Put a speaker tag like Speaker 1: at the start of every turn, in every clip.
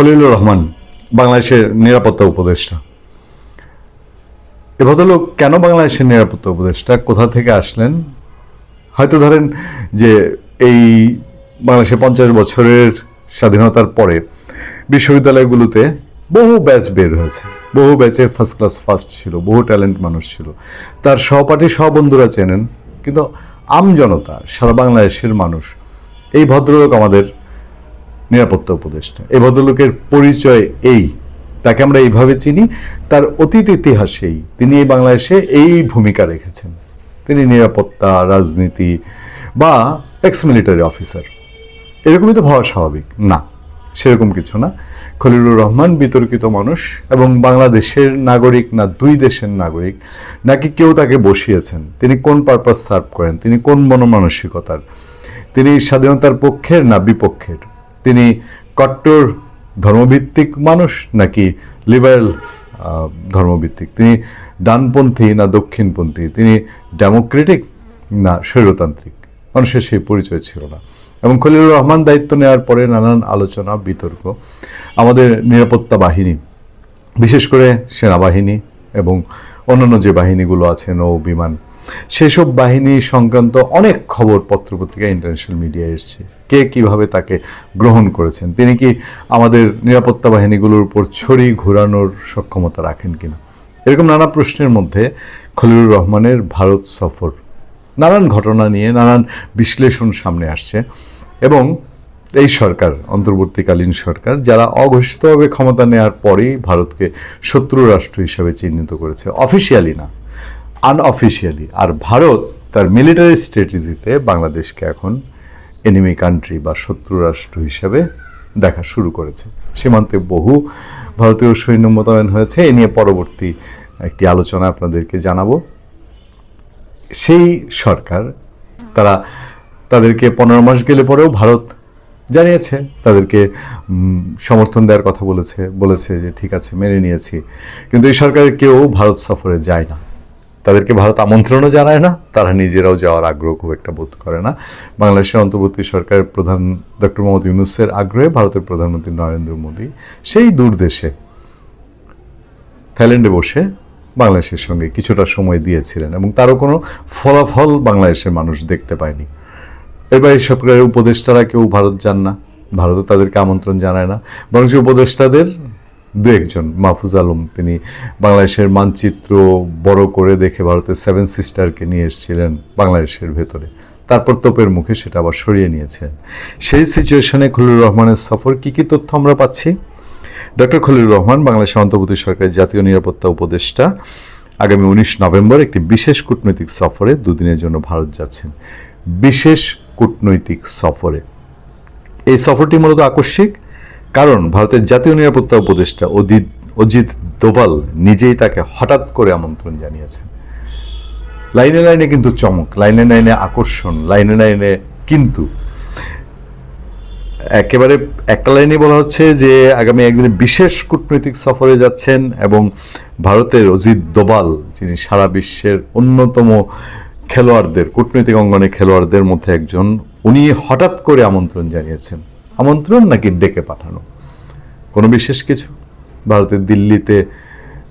Speaker 1: খলিলুর রহমান, বাংলাদেশের নিরাপত্তা উপদেষ্টা। এ ভদ্রলোক কেন বাংলাদেশের নিরাপত্তা উপদেষ্টা? কোথা থেকে আসলেন? হয়তো ধরেন যে এই বাংলাদেশে পঞ্চাশ বছরের স্বাধীনতার পরে বিশ্ববিদ্যালয়গুলোতে বহু ব্যাচ বের হয়েছে। বহু ব্যাচে ফার্স্ট ক্লাস ফার্স্ট ছিল, বহু ট্যালেন্ট মানুষ ছিল। তার সহপাঠী সহবন্ধুরা চেনেন, কিন্তু আমজনতা সারা বাংলাদেশের মানুষ, এই ভদ্রলোক আমাদের নিরাপত্তা উপদেষ্টা। এই ভদ্রলোকের পরিচয় এই। তাকে আমরা এইভাবে চিনি, তার অতীত ইতিহাসেই তিনি এই বাংলাদেশে এই ভূমিকা রেখেছেন। তিনি নিরাপত্তা, রাজনীতি বা এক্স মিলিটারি অফিসার এরকমই তো হওয়া স্বাভাবিক। না, সেরকম কিছু না। খলিলুর রহমান বিতর্কিত মানুষ এবং বাংলাদেশের নাগরিক না দুই দেশের নাগরিক, নাকি কেউ তাকে বসিয়েছেন? তিনি কোন পারপাস সার্ভ করেন? তিনি কোন মনমানসিকতার? তিনি স্বাধীনতার পক্ষের না বিপক্ষের? তিনি কট্টর ধর্মভিত্তিক মানুষ নাকি লিবারেল ধর্মভিত্তিক? তিনি ডানপন্থী না দক্ষিণপন্থী? তিনি ডেমোক্রেটিক না স্বৈরতান্ত্রিক? মানুষের সেই পরিচয় ছিল না। এবং খলিলুর রহমান দায়িত্ব নেওয়ার পরে নানান আলোচনা, বিতর্ক, আমাদের নিরাপত্তা বাহিনী, বিশেষ করে সেনাবাহিনী এবং অন্যান্য যে বাহিনীগুলো আছে, নৌ, বিমান সেসব বাহিনী সংক্রান্ত অনেক খবর পত্রপত্রিকা ইন্টারন্যাশনাল মিডিয়ায় এসছে। কে কীভাবে তাকে গ্রহণ করেছেন? তিনি কি আমাদের নিরাপত্তা বাহিনীগুলোর উপর ছড়ি ঘোরানোর সক্ষমতা রাখেন কিনা? এরকম নানা প্রশ্নের মধ্যে খলিলুর রহমানের ভারত সফর। নানান ঘটনা নিয়ে নানান বিশ্লেষণ সামনে আসছে এবং এই সরকার, অন্তর্বর্তীকালীন সরকার, যারা অঘোষিতভাবে ক্ষমতা নেওয়ার পরেই ভারতকে শত্রু রাষ্ট্র হিসেবে চিহ্নিত করেছে। অফিসিয়ালি না। আনঅফিসিয়ালি আর ভারত তার মিলিটারি স্ট্র্যাটেজিতে বাংলাদেশকে এখন এনিমি কান্ট্রি বা শত্রু রাষ্ট্র হিসেবে দেখা শুরু করেছে। সীমান্তে বহু ভারতীয় সৈন্য মোতায়েন হয়েছে। এ নিয়ে পরবর্তী একটি আলোচনা আপনাদেরকে জানাব। সেই সরকার, তারা তাদেরকে পনেরো মাস গেলে পরেও ভারত জানিয়েছে, তাদেরকে সমর্থন দেওয়ার কথা বলেছে বলেছে যে ঠিক আছে, মেনে নিয়েছি। কিন্তু এই সরকারের কেউ ভারত সফরে যায় না। তাদেরকে ভারত আমন্ত্রণও জানায় না, তারা নিজেরাও যাওয়ার আগ্রহ খুব একটা বোধ করে না। বাংলাদেশের অন্তর্বর্তী সরকারের প্রধান ডক্টর মোহাম্মদ ইউনুসের আগ্রহে ভারতের প্রধানমন্ত্রী নরেন্দ্র মোদী সেই দূর দেশে, থাইল্যান্ডে বসে বাংলাদেশের সঙ্গে কিছুটা সময় দিয়েছিলেন এবং তারও কোনো ফলাফল বাংলাদেশের মানুষ দেখতে পায়নি। এবার এই সরকারের উপদেষ্টারা কেউ ভারত যান না, ভারতও তাদেরকে আমন্ত্রণ জানায় না বরং উপদেষ্টাদের দু একজন, মাহফুজ আলম, তিনি বাংলাদেশের মানচিত্র বড় করে দেখে ভারতের সেভেন সিস্টারকে নিয়ে এসেছিলেন বাংলাদেশের ভেতরে। তারপর তোপের মুখে সেটা আবার সরিয়ে নিয়েছেন। সেই সিচুয়েশনে খলিলুর রহমানের সফর, কি কি তথ্য আমরা পাচ্ছি? ডক্টর খলিলুর রহমান, বাংলাদেশের অন্তর্বর্তী সরকারের জাতীয় নিরাপত্তা উপদেষ্টা, আগামী উনিশ নভেম্বর একটি বিশেষ কূটনৈতিক সফরে দুদিনের জন্য ভারত যাচ্ছেন। বিশেষ কূটনৈতিক সফরে। এই সফরটি মূলত আকস্মিক। কারণ ভারতের জাতীয় নিরাপত্তা উপদেষ্টা অজিত অজিত দোভাল নিজেই তাকে হঠাৎ করে আমন্ত্রণ জানিয়েছেন। লাইনে লাইনে কিন্তু চমক, লাইনে লাইনে আকর্ষণ, লাইনে লাইনে কিন্তু একেবারে একটা লাইনে বলা হচ্ছে যে আগামী একদিনে বিশেষ কূটনৈতিক সফরে যাচ্ছেন এবং ভারতের অজিত দোভাল, যিনি সারা বিশ্বের অন্যতম খেলোয়াড়দের, কূটনৈতিক অঙ্গনে খেলোয়াড়দের মধ্যে একজন, উনি হঠাৎ করে আমন্ত্রণ জানিয়েছেন। আমন্ত্রণ নাকি ডেকে পাঠানো? কোনো বিশেষ কিছু? ভারতের দিল্লিতে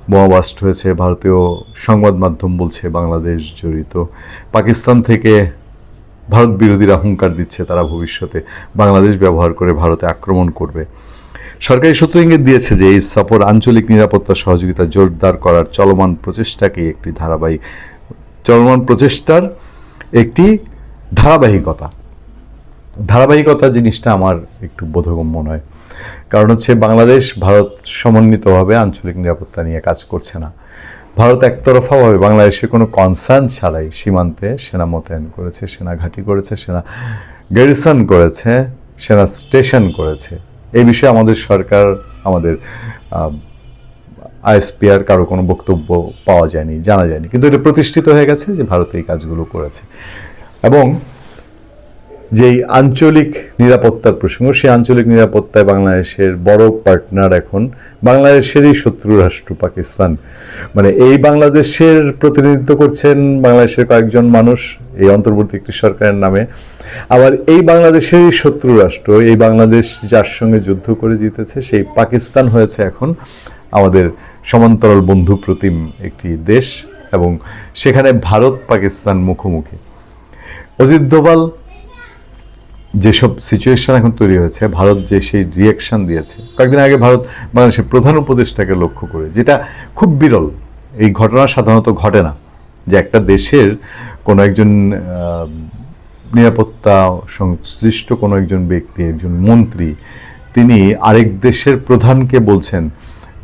Speaker 1: বোমাবাস্ট হয়েছে, ভারতীয় সংবাদ মাধ্যম বলছে বাংলাদেশ জড়িত। পাকিস্তান থেকে ভারত বিরোধীরা হুঙ্কার দিচ্ছে তারা ভবিষ্যতে বাংলাদেশ ব্যবহার করে ভারতে আক্রমণ করবে। সরকারি সূত্র ইঙ্গিত দিয়েছে যে এই সফর আঞ্চলিক নিরাপত্তা সহযোগিতা জোরদার করার চলমান প্রচেষ্টাকে একটি ধারাবাহিক, চলমান প্রচেষ্টার একটি ধারাবাহিকতা। ধারাবাহিকতা জিনিসটা আমার একটু বোধগম্য নয়। কারণ হচ্ছে বাংলাদেশ, ভারত সমন্বিতভাবে আঞ্চলিক নিরাপত্তা নিয়ে কাজ করছে না। ভারত একতরফাভাবে বাংলাদেশে কোনো কনসার্ন ছাড়াই সীমান্তে সেনা মোতায়েন করেছে, সেনা ঘাঁটি করেছে, সেনা গ্যারিসন করেছে, সেনা স্টেশন করেছে। এই বিষয়ে আমাদের সরকার, আমাদের আইএসপিআর কারও কোনো বক্তব্য পাওয়া যায়নি, জানা যায়নি। কিন্তু এটা প্রতিষ্ঠিত হয়ে গেছে যে ভারত এই কাজগুলো করেছে। এবং যেই আঞ্চলিক নিরাপত্তার প্রসঙ্গ, সেই আঞ্চলিক নিরাপত্তায় বাংলাদেশের বড় পার্টনার এখন বাংলাদেশেরই শত্রু রাষ্ট্র পাকিস্তান। মানে এই বাংলাদেশের প্রতিনিধিত্ব করছেন বাংলাদেশের কয়েকজন মানুষ, এই অন্তর্বর্তী একটি সরকারের নামে। আবার এই বাংলাদেশেরই শত্রু রাষ্ট্র, এই বাংলাদেশ যার সঙ্গে যুদ্ধ করে জিতেছে, সেই পাকিস্তান হয়েছে এখন আমাদের সমান্তরাল বন্ধু প্রতিম একটি দেশ এবং সেখানে ভারত পাকিস্তান মুখোমুখি। অজিত দোভাল যেসব সিচুয়েশন এখন তৈরি হয়েছে, ভারত যে সেই রিয়াকশন দিয়েছে, কয়েকদিন আগে ভারত বাংলাদেশের প্রধান উপদেষ্টাকে লক্ষ্য করে, যেটা খুব বিরল। এই ঘটনা সাধারণত ঘটে না যে একটা দেশের কোনো একজন নিরাপত্তা সংশ্লিষ্ট কোনো একজন ব্যক্তি, একজন মন্ত্রী, তিনি আরেক দেশের প্রধানকে বলছেন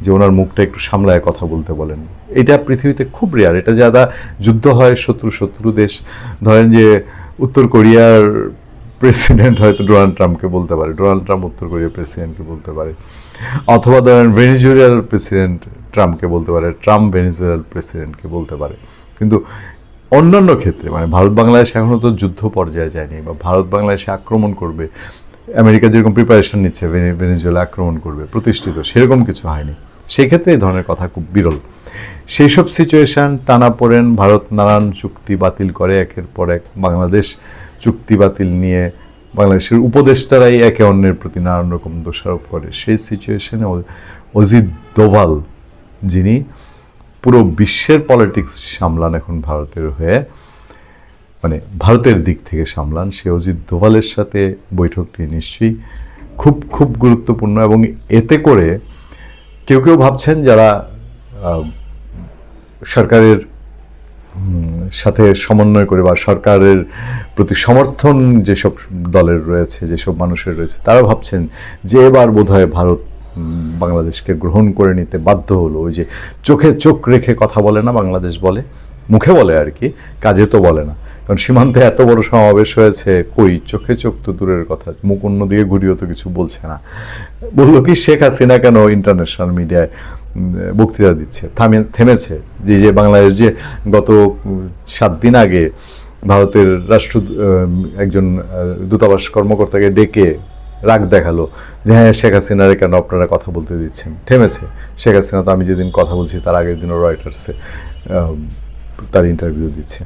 Speaker 1: যে ওনার মুখটা একটু সামলায় কথা বলতে বলেন। এটা পৃথিবীতে খুব রেয়ার এটা যারা যুদ্ধ হয়, শত্রু শত্রু দেশ। ধরেন যে উত্তর কোরিয়ার প্রেসিডেন্ট হয়তো ডোনাল্ড ট্রাম্পকে বলতে পারে। ডোনাল্ড ট্রাম্প উত্তর কোরিয়ার প্রেসিডেন্টকে বলতে পারে। অথবা ধরেন ভেনিজুয়েলার প্রেসিডেন্ট ট্রাম্পকে বলতে পারে ট্রাম্প ভেনিজুয়েলার প্রেসিডেন্টকে বলতে পারে। কিন্তু অন্যান্য ক্ষেত্রে মানে ভারত বাংলাদেশ এখনও তো যুদ্ধ পর্যায়ে যায়নি বা ভারত বাংলাদেশে আক্রমণ করবে, আমেরিকা যেরকম প্রিপারেশন নিচ্ছে ভেনে- ভেনেজুয়েলা আক্রমণ করবে, প্রতিষ্ঠিত, সেরকম কিছু হয়নি। সেক্ষেত্রে এই ধরনের কথা খুব বিরল। সেই সব সিচুয়েশন টানা পড়েন, ভারত নানান চুক্তি বাতিল করে, একের পর এক বাংলাদেশ চুক্তি বাতিল নিয়ে বাংলাদেশের উপদেষ্টারাই একে অন্যের প্রতি নানান রকম দোষারোপ করে। সেই সিচুয়েশনে অজিত দোভাল যিনি পুরো বিশ্বের পলিটিক্স সামলান এখন ভারতের হয়ে মানে ভারতের দিক থেকে সামলান। সে অজিত দোভালের সাথে বৈঠকটি নিশ্চয়ই খুব খুব গুরুত্বপূর্ণ এবং এতে করে কেউ কেউ ভাবছেন যারা সরকারের সাথে সমন্বয় করে বা সরকারের প্রতি সমর্থন যেসব দলের রয়েছে, যেসব মানুষের রয়েছে, তারা ভাবছেন যে এবার বোধহয় ভারত বাংলাদেশকে গ্রহণ করে নিতে বাধ্য হলো। ওই যে চোখে চোখ রেখে কথা বলে না, বাংলাদেশ বলে, মুখে বলে আর কি, কাজে তো বলে না। কারণ সীমান্তে এত বড় সমাবেশ হয়েছে, কই? চোখে চোখ তো দূরের কথা, মুখ অন্যদিকে ঘুরিয়েও তো কিছু বলছে না। বলল কি, শেখ হাসিনা কেন ইন্টারন্যাশনাল মিডিয়ায় বক্তৃতা দিচ্ছে? থামে, থেমেছে। যে যে বাংলাদেশ যে গত সাত দিন আগে ভারতের রাষ্ট্র একজন দূতাবাস কর্মকর্তাকে ডেকে রাগ দেখাল যে হ্যাঁ শেখ হাসিনারে কেন আপনারা কথা বলতে দিচ্ছেন? থেমেছে। শেখ হাসিনা তো আমি যেদিন কথা বলছি তার আগের দিনও রয়টার্সে তার ইন্টারভিউ দিচ্ছে।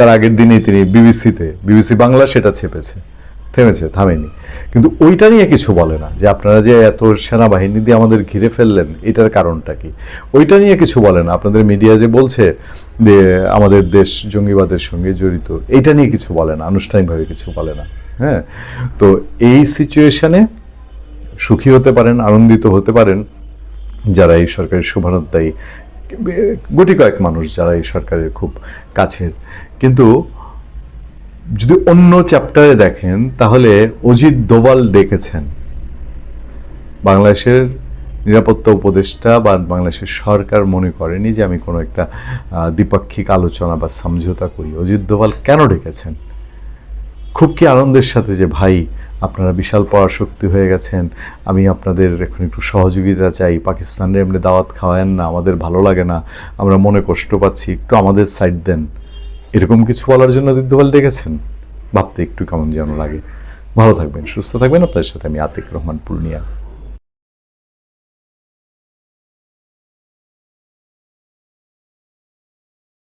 Speaker 1: তার আগের দিনেই তিনি বিবিসিতে, বিবিসি বাংলা সেটা ছেপেছে, থেমেছে, থামেনি। কিন্তু ওইটা নিয়ে কিছু বলে না, যে আপনারা যে এত সেনাবাহিনী দিয়ে আমাদের ঘিরে ফেললেন, এটার কারণটা কি? ওইটা নিয়ে কিছু বলে না। আপনাদের মিডিয়া যে বলছে যে আমাদের দেশ জঙ্গিবাদের সঙ্গে জড়িত, এইটা নিয়ে কিছু বলে না, আনুষ্ঠানিকভাবে কিছু বলে না হ্যাঁ? তো এই সিচুয়েশনে সুখী হতে পারেন, আনন্দিত হতে পারেন যারা এই সরকারের শুভানুদ্দায়ী গুটি কয়েক মানুষ যারা এই সরকারের খুব কাছের। কিন্তু যদি অন্য চ্যাপ্টারে দেখেন, তাহলে অজিত দোভাল ডেকেছেন। বাংলাদেশের নিরাপত্তা উপদেষ্টা বা বাংলাদেশের সরকার মনে করেনি যে আমি কোনো একটা দ্বিপাক্ষিক আলোচনা বা সমঝোতা করি। অজিত দোভাল কেন ডেকেছেন? খুব কি আনন্দের সাথে যে, ভাই, আপনারা বিশাল পরাশক্তি হয়ে গেছেন। আমি আপনাদের এখন একটু সহযোগিতা চাই। পাকিস্তানের এমনি দাওয়াত খাওয়ায়েন না, আমাদের ভালো লাগে না। আমরা মনে কষ্ট পাচ্ছি। একটু আমাদের সাইড দেন। এরকম কিছু বলার জন্য দিদ্দোয়াল ডেকেছেন? ভাবতে একটু কেমন যেন লাগে। ভালো থাকবেন, সুস্থ থাকবেন। আপনাদের সাথে আমি আতিক রহমান, পূর্ণিয়া।